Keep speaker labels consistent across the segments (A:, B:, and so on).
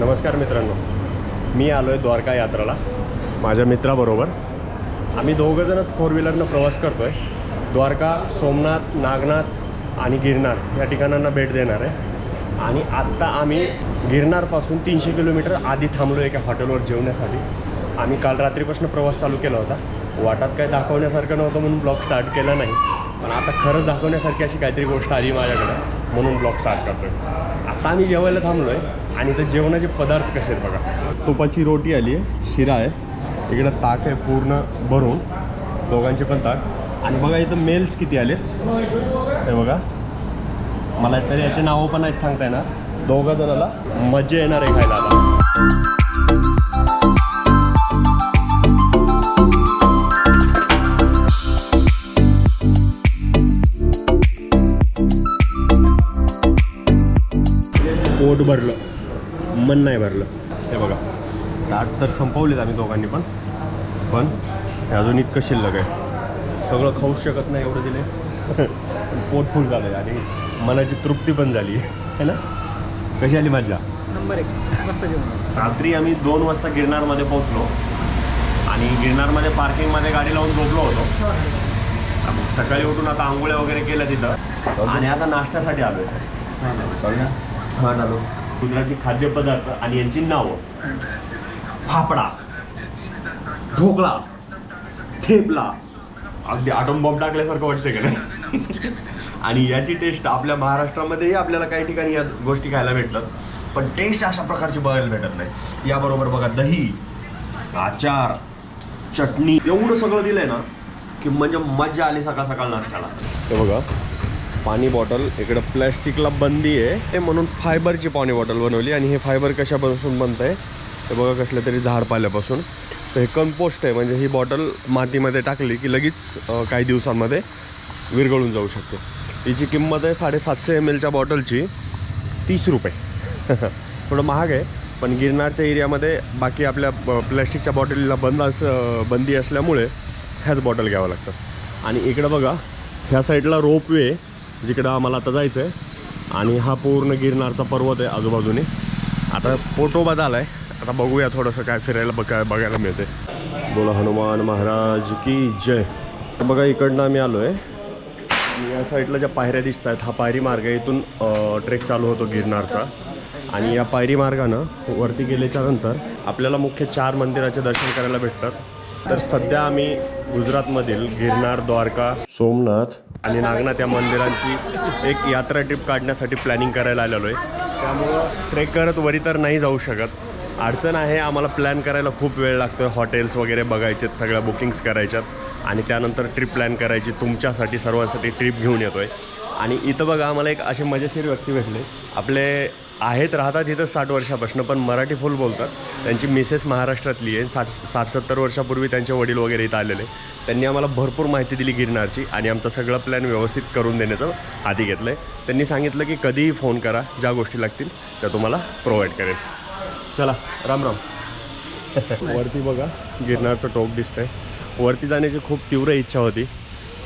A: नमस्कार मित्रांनो. मी आलो आहे द्वारका यात्राला माझ्या मित्राबरोबर. आम्ही दोघंजणच फोर व्हीलरनं प्रवास करतो आहे द्वारका सोमनाथ नागनाथ आणि गिरनार या ठिकाणांना भेट देणार आहे. आणि आत्ता आम्ही गिरनारपासून तीनशे किलोमीटर आधी थांबलो एका हॉटेलवर जेवण्यासाठी. आम्ही काल रात्रीपासून प्रवास चालू केला होता. वाटात काय दाखवण्यासारखं नव्हतं म्हणून ब्लॉग स्टार्ट केला नाही. पण आता खरंच दाखवण्यासारखी अशी काहीतरी गोष्ट आली माझ्याकडं म्हणून ब्लॉग स्टार्ट करतोय. आता आम्ही जेवायला थांबलो आहे आणि ते जेवणाचे पदार्थ कसे आहेत बघा. तुपाची रोटी आली आहे शिरा आहे. इकडं ताक आहे पूर्ण भरून दोघांचे पण ताक. आणि बघा इथं मेल्स किती आले हे बघा. मला तरी याचे नावं पण आहेत सांगता येणार. दोघं जणाला मजा येणार आहे खायला आता. पोट भरलं. मन नाही भरलं. हे बघा ताट तर संपवलेत आम्ही दोघांनी पण. पण हे अजून इतकं शिल्लक आहे. सगळं खाऊच शकत नाही एवढं दिले. पण पोट फुल झालं आहे आणि मनाची तृप्ती पण झाली. आहे ना? कशी आली मजा
B: नंबर एक. मस्त जेवण.
A: रात्री आम्ही दोन वाजता गिरनारमध्ये पोहोचलो. आणि गिरनारमध्ये पार्किंगमध्ये गाडी लावून झोपलो होतो. सकाळी उठून आता आंघोळ्या वगैरे केल्या तिथं. आणि आता नाश्त्यासाठी आलो हा आलो गुजराती खाद्यपदार्थ आणि यांची नावं. फाफडा ढोकळा ठेपला अगदी आटोम बॉम्ब टाकल्यासारखं वाटतं का नाही? आणि याची टेस्ट आपल्या महाराष्ट्रामध्येही आपल्याला काही ठिकाणी या गोष्टी खायला भेटतात. पण टेस्ट अशा प्रकारची बघायला भेटत नाही. याबरोबर बघा दही आचार चटणी. एवढं सगळं दिलंय ना की म्हणजे मजा आली सकाळ सकाळ नाश्त्याला. हे बघा पाणी बॉटल इकडं प्लॅस्टिकला बंदी आहे. ते म्हणून फायबरची पाणी बॉटल बनवली आणि हे फायबर कशापासून बनतं आहे ते बघा कसल्या तरी झाड पाल्यापासून तर हे कंपोस्ट आहे म्हणजे ही बॉटल मातीमध्ये टाकली की लगेच काही दिवसांमध्ये विरघळून जाऊ शकते. हिची किंमत आहे साडेसातशे एम एलच्या बॉटलची तीस रुपये. थोडं महाग आहे पण गिरनारच्या एरियामध्ये बाकी आपल्या प्लॅस्टिकच्या बॉटलीला बंद अस बंदी असल्यामुळे ह्याच बॉटल घ्यावं लागतं. आणि इकडं बघा ह्या साईडला रोपवे जिकडं आम्हाला आता जायचं आहे आणि हा पूर्ण गिरनारचा पर्वत आहे आजूबाजूने. आता पोटोबा झाला आहे आता बघूया थोडंसं काय फिरायला बघा बघायला मिळते बोला हनुमान महाराज की जय. बघा इकडनं आम्ही आलो आहे आणि या साईडला ज्या पायऱ्या दिसत आहेत हा पायरी मार्ग इथून ट्रेक चालू होतो गिरनारचा. आणि या पायरी मार्गानं वरती गेल्याच्यानंतर आपल्याला मुख्य चार मंदिराचे दर्शन करायला भेटतात. तर सध्या आम्ही गुजरातमधील गिरनार द्वारका सोमनाथ आणि नागनाथ या मंदिरांची एक यात्रा ट्रिप काढण्यासाठी प्लॅनिंग करायला आलेलो आहे. त्यामुळं ट्रेक करत वरी तर नाही जाऊ शकत. अडचण आहे आम्हाला प्लॅन करायला खूप वेळ लागतो आहे हॉटेल्स वगैरे बघायचेत सगळ्या बुकिंग्स करायच्यात. आणि त्यानंतर ट्रिप प्लॅन करायची तुमच्यासाठी सर्वांसाठी ट्रिप घेऊन येतो आहे आणि इथं बघा आम्हाला एक असे मजेशीर व्यक्ती भेटले. आपले आहेत राहतात इथं साठ वर्षापासून पण मराठी फुल बोलतात. त्यांची मिसेस महाराष्ट्रातली आहे साठ साठ सत्तर वर्षापूर्वी त्यांचे वडील वगैरे इथं आलेले. त्यांनी आम्हाला भरपूर माहिती दिली गिरनारची आणि आमचा सगळं प्लॅन व्यवस्थित करून देण्याचं आधी घेतलं आहे त्यांनी सांगितलं की कधीही फोन करा ज्या गोष्टी लागतील त्या तुम्हाला प्रोव्हाइड करेल चला राम राम. वरती बघा गिरनारचं टोक दिसतंय. वरती जाण्याची खूप तीव्र इच्छा होती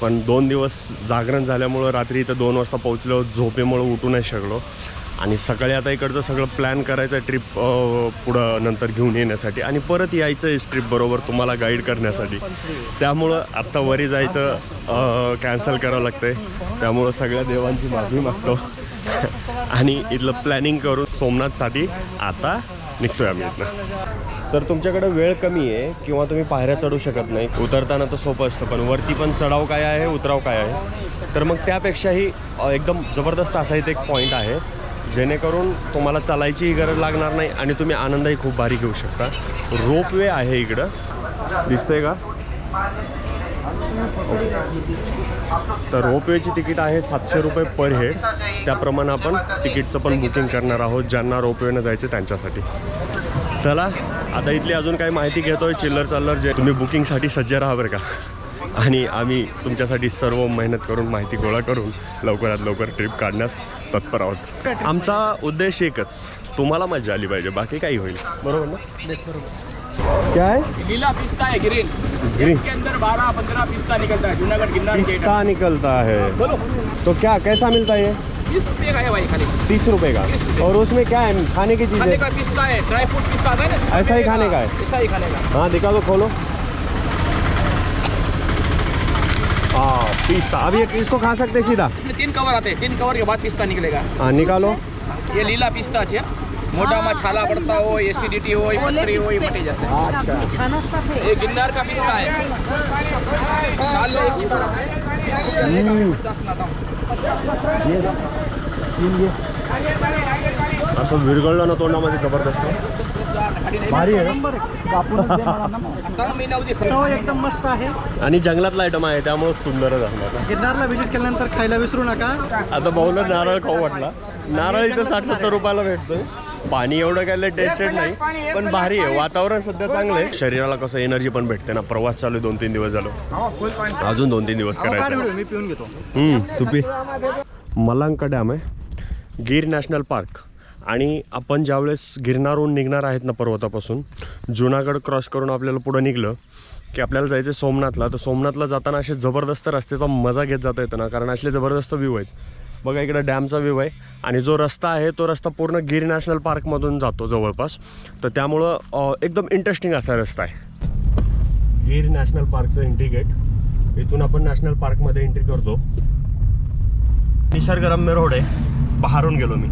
A: पण दोन दिवस जागरण झाल्यामुळं रात्री इथं दोन वाजता पोहोचलो झोपेमुळं उठू नाही शकलो. आणि सकाळी आता इकडचं सगळं प्लॅन करायचं आहे ट्रिप पुढं नंतर घेऊन येण्यासाठी. आणि परत यायचं आहे ट्रिप बरोबर तुम्हाला गाईड करण्यासाठी. त्यामुळं आत्ता वरी जायचं कॅन्सल करावं लागतं आहे त्यामुळं सगळ्या देवांची माफी मागतो. आणि इथलं प्लॅनिंग करून सोमनाथसाठी आता निघतोय आम्ही इथनं. तर तुमच्याकडे वेळ कमी आहे किंवा तुम्ही पायऱ्या चढू शकत नाही. उतरताना तर सोपं असतं पण वरती पण चढाव काय आहे उतराव काय आहे? तर मग त्यापेक्षाही एकदम जबरदस्त असा इथे एक पॉईंट आहे. जेणेकरून तुम्हाला चालायचीही गरज लागणार नाही आणि तुम्ही आनंदही खूप भारी घेऊ शकता. रोपवे आहे इकडं. दिसतंय का? तर रोपवेची तिकीट आहे सातशे रुपये पर हेड. त्याप्रमाणे आपण तिकीटचं पण बुकिंग करणार आहोत ज्यांना रोपवेनं जायचं त्यांच्यासाठी. चला आता इथली अजून काही माहिती घेतोय चिल्लर चाललर जे तुम्ही बुकिंगसाठी सज्ज राहा बरं का. आणि आम्ही तुमच्यासाठी सर्व मेहनत करून माहिती गोळा करून लवकरात लवकर ट्रिप काढण्यास तत्पर आहोत आमचा उद्देश एकच तुम्हाला मजा आली पाहिजे बाकी काही होईल. बरोबर ना? क्या? है
C: लीला पिस्ता है ग्रीन
A: ग्रीन
C: इसके अंदर पिस्ता निकलता है जूनागढ़ गिरनार के
A: पिस्ता निकलता है
C: बोलो.
A: तो क्या कैसा मिलता है
C: तीस रुपये का है भाई खाली
A: तीस रुपए का। और उसमें क्या है? खाने की चीज़
C: खाने
A: है
C: का पिस्ता है ड्राई फ्रूट पिस्ता है ना?
A: ऐसा ही खाने का है?
C: ऐसा ही खाने का।
A: हाँ दिखा दो खोलो। हाँ पिस्ता अब ये इसको खा सकते हैं सीधा?
C: इसमें तीन कवर आते हैं। तीन कवर के बाद पिस्ता निकलेगा?
A: हाँ निकालो।
C: ये लीला पिस्ता है। मोटा में छाला पड़ता हो एसिडिटी हो पथरी हो
B: मटी जैसे। अच्छा।
C: ये गिन्नार का पिस्ता है। साल में एक ही बार ये ये
A: असं विरघळलं ना तोंडामध्ये ज़बरदस्त भारी आहे
B: एकदम मस्त आहे.
A: आणि जंगलातला आयटम आहे त्यामुळे सुंदरच असणार
B: गिरनारला व्हिजिट केल्यानंतर खायला विसरू नका.
A: आता भाऊला नारळ खाऊ वाटला. नारळ इथं साठ सत्तर रुपयाला भेटतं पाणी एवढं काय टेस्टेड नाही पण भारी आहे. वातावरण सध्या चांगलं आहे. शरीराला कसं एनर्जी पण भेटते ना. प्रवास चालू आहे दोन तीन दिवस झालो. अजून दोन तीन दिवस करायचं.
B: मी पिऊन घेतो.
A: मलांका डॅम आहे. Gir national park. आणि आपण ज्यावेळेस गिरणारहून निघणार आहेत ना पर्वतापासून जुनागड क्रॉस करून आपल्याला पुढं निघलं की आपल्याला जायचं आहे सोमनाथला. तर सोमनाथला जाताना असे जबरदस्त रस्त्याचा मजा घेत जाता येतं ना कारण असले जबरदस्त व्ह्यू आहेत. बघा इकडं डॅमचा व्ह्यू आहे आणि जो रस्ता आहे तो रस्ता पूर्ण गिर नॅशनल पार्कमधून जातो जवळपास. तर त्यामुळं एकदम इंटरेस्टिंग असा रस्ता आहे. गिर नॅशनल पार्कचं एंट्री गेट इथून आपण नॅशनल पार्कमध्ये एंट्री करतो. निसर्गरम्य रोड आहे बाहेरून गेलो मी.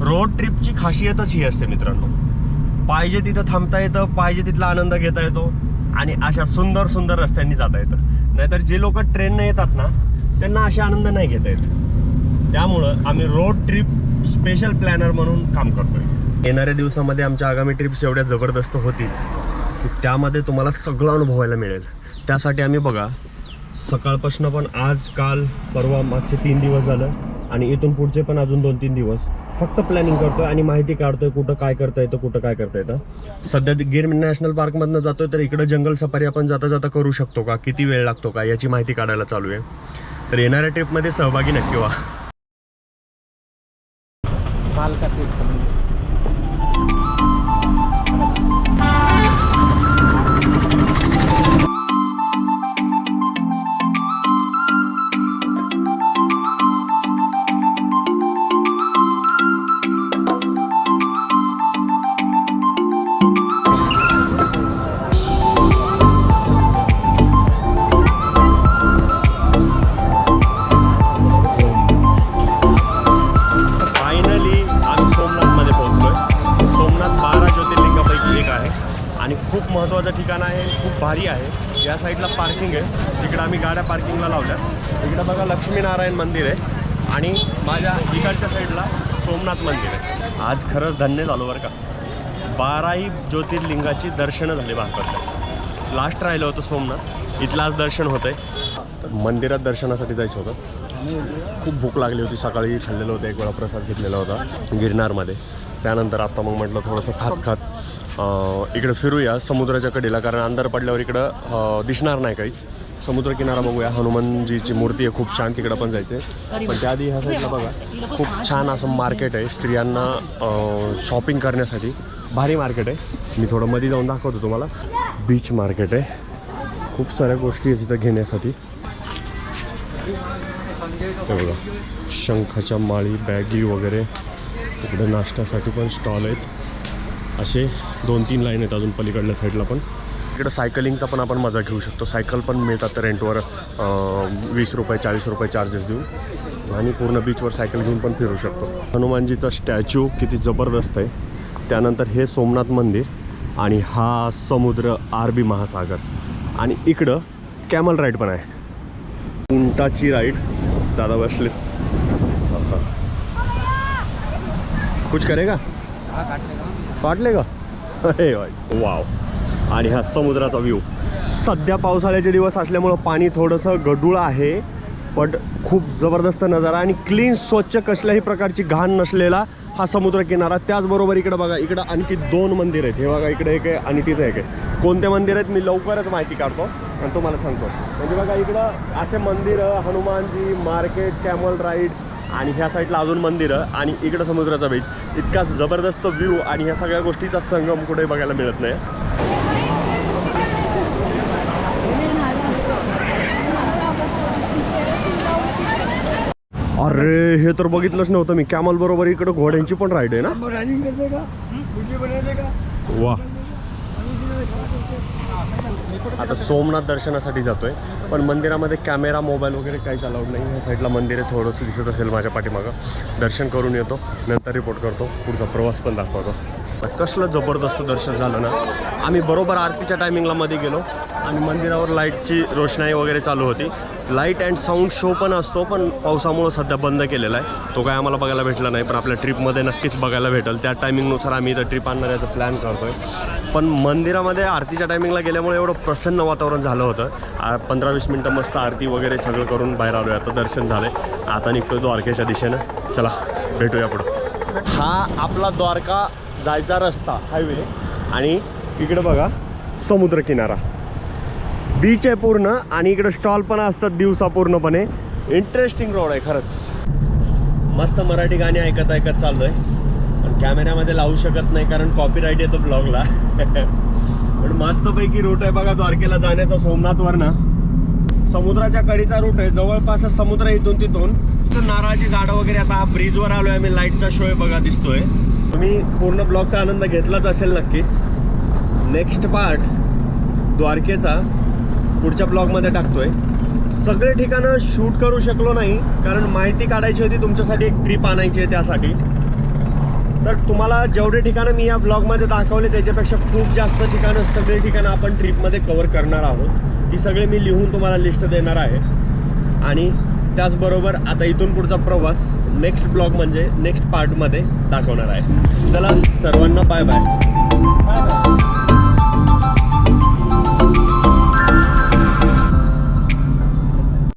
A: रोड ट्रिपची खासियतच ही असते मित्रांनो. पाहिजे तिथं थांबता येतं पाहिजे तिथला आनंद घेता येतो आणि अशा सुंदर सुंदर रस्त्यांनी जाता येतं. नाहीतर जे लोक ट्रेनने येतात ना त्यांना असे आनंद नाही घेता येत. त्यामुळं आम्ही रोड ट्रिप स्पेशल प्लॅनर म्हणून काम करतोय. येणाऱ्या दिवसामध्ये आमच्या आगामी ट्रिप्स एवढ्या जबरदस्त होतील की त्यामध्ये तुम्हाला सगळं अनुभवायला मिळेल. त्यासाठी आम्ही बघा सकाळपासून पण आज काल परवा मागचे तीन दिवस झालं आणि इथून पुढचे पण अजून दोन तीन दिवस. फक्त प्लॅनिंग करतोय आणि माहिती काढतोय कुठं काय करता येतं कुठं काय करता येतं. सध्या गिर नॅशनल पार्कमधनं जातोय तर इकडं जंगल सफारी आपण जाता जाता करू शकतो का? किती वेळ लागतो का? याची माहिती काढायला चालू आहे. तर येणाऱ्या ट्रिपमध्ये सहभागी नक्की व्हा. महत्त्वाचं ठिकाण आहे खूप भारी आहे. या साईडला पार्किंग आहे जिकडं आम्ही गाड्या पार्किंगला लावल्या इकडं बघा लक्ष्मीनारायण मंदिर आहे आणि माझ्या इकडच्या साईडला सोमनाथ मंदिर आहे. आज खरंच धन्य झालो बरं का. बाराही ज्योतिर्लिंगाची दर्शनं झाली भारतातल्या लास्ट राहिलं होतं सोमनाथ. इथलं आज दर्शन होतंय. मंदिरात दर्शनासाठी जायचं होतं. खूप भूक लागली होती. सकाळी खाल्लेलं होतं एक वेळा प्रसाद घेतलेला होता गिरनारमध्ये. त्यानंतर आत्ता मग म्हटलं थोडंसं खात खात इकडं फिरूया. समुद्राच्या कडेला कारण अंधार पडल्यावर इकडं दिसणार नाही काही. समुद्रकिनारा बघूया. हनुमानजीची मूर्ती आहे खूप छान तिकडं पण जायचं पण त्याआधी ह्या साईडला बघा. खूप छान असं मार्केट आहे. स्त्रियांना शॉपिंग करण्यासाठी भारी मार्केट आहे. मी थोडं मध्ये जाऊन दाखवतो तुम्हाला. बीच मार्केट आहे. खूप साऱ्या गोष्टी आहेत तिथं घेण्यासाठी. ते बघा. शंखाच्या माळी बॅगी वगैरे. इकडे नाश्त्यासाठी पण स्टॉल आहेत. असे दोन तीन लाईन आहेत अजून पलीकडल्या साईडला पण. इकडं सायकलिंगचा पण आपण मजा घेऊ शकतो. सायकल पण मिळतात रेंटवर वीस रुपये चाळीस रुपये चार्जेस देऊन. आणि पूर्ण बीचवर सायकल घेऊन पण फिरू शकतो. हनुमानजीचा स्टॅच्यू किती जबरदस्त आहे. त्यानंतर हे सोमनाथ मंदिर आणि हा समुद्र आरबी महासागर. आणि इकडं कॅमल राईड पण आहे. उंटाची राईड दादा बसले. कुछ करेगा? वाटले का? अरे वाव आणि हा समुद्राचा व्ह्यू सध्या पावसाळ्याचे दिवस असल्यामुळं पाणी थोडंसं गडूळ आहे पण खूप जबरदस्त नजारा आणि क्लीन स्वच्छ कसल्याही प्रकारची घाण नसलेला हा समुद्र किनारा. त्याचबरोबर इकडं बघा इकडं आणखी दोन मंदिर आहेत. हे बघा इकडे एक आहे आणि तिथे एक आहे. कोणते मंदिर आहेत मी लवकरच माहिती काढतो आणि तुम्हाला सांगतो. म्हणजे बघा इकडं असे मंदिरं हनुमानजी मार्केट कॅमल राईड आणि ह्या साईडला अजून मंदिरं आणि इकडं समुद्राचा बीच इतका जबरदस्त व्ह्यू आणि ह्या सगळ्या गोष्टीचा संगम कुठे बघायला मिळत नाही. अरे हे तर बघितलंच नव्हतं मी. कॅमल बरोबर इकडे घोड्यांची पण राईड आहे ना?
D: रनिंग करते का?
A: वा आता सोमनाथ दर्शनासाठी जातोय. पण मंदिरामध्ये कॅमेरा मोबाईल वगैरे काहीच अलाउड नाही. ह्या साईडला मंदिर आहे थोडंसं दिसत असेल माझ्या पाठीमागं. दर्शन करून येतो. नंतर रिपोर्ट करतो. पुढचा प्रवास पण दाखवतो. कसलं जबरदस्त दर्शन झालं ना. आम्ही बरोबर आरतीच्या टायमिंगला मध्ये गेलो. आणि मंदिरावर लाईटची रोषणाई वगैरे चालू होती. लाइट अँड साऊंड शो पण असतो पण पावसामुळं सध्या बंद केलेला आहे. तो काय आम्हाला बघायला भेटला नाही पण आपल्या ट्रिपमध्ये नक्कीच बघायला भेटेल. त्या टायमिंगनुसार आम्ही इथं ट्रिप आणण्याचा प्लॅन करतो आहे पण मंदिरामध्ये आरतीच्या टायमिंगला गेल्यामुळे एवढं प्रसन्न वातावरण झालं होतं. पंधरा वीस मिनटं मस्त आरती वगैरे सगळं करून बाहेर आलो आता दर्शन झाले आता निघतोय द्वारकेच्या दिशेनं. चला भेटूया पुढं. हा आपला द्वारका जायचा रस्ता हायवे. आणि इकडे बघा समुद्रकिनारा बीच आहे पूर्ण आणि इकडे स्टॉल पण असतात दिवसा पूर्णपणे. इंटरेस्टिंग रोड आहे खरंच. मस्त मराठी गाणी ऐकत ऐकत चाललोय. पण कॅमेऱ्यामध्ये लावू शकत नाही कारण कॉपीराईट येतो ब्लॉगला पण मस्तपैकी रूट आहे बघा द्वारकेला जाण्याचा सोमनाथवरनं समुद्राच्या कडीचा रूट आहे जवळपासच समुद्र इथून तिथून. तर नारळाची झाडं वगैरे आता ब्रिजवर आलोय आम्ही लाईटचा शो आहे बघा दिसतोय. तुम्ही पूर्ण ब्लॉगचा आनंद घेतलाच असेल नक्कीच. नेक्स्ट पार्ट द्वारकेचा. पुढच्या ब्लॉगमध्ये टाकतो आहे सगळे ठिकाणं शूट करू शकलो नाही कारण माहिती काढायची होती तुमच्यासाठी एक ट्रिप आणायची आहे त्यासाठी. तर तुम्हाला जेवढे ठिकाणं मी या ब्लॉगमध्ये दाखवले त्याच्यापेक्षा खूप जास्त ठिकाणं सगळे ठिकाणं आपण ट्रिपमध्ये कवर करणार आहोत. ती सगळे मी लिहून तुम्हाला लिस्ट देणार आहे. आणि त्याचबरोबर आता इथून पुढचा प्रवास नेक्स्ट ब्लॉग म्हणजे नेक्स्ट पार्टमध्ये दाखवणार आहे. चला सर्वांना बाय बाय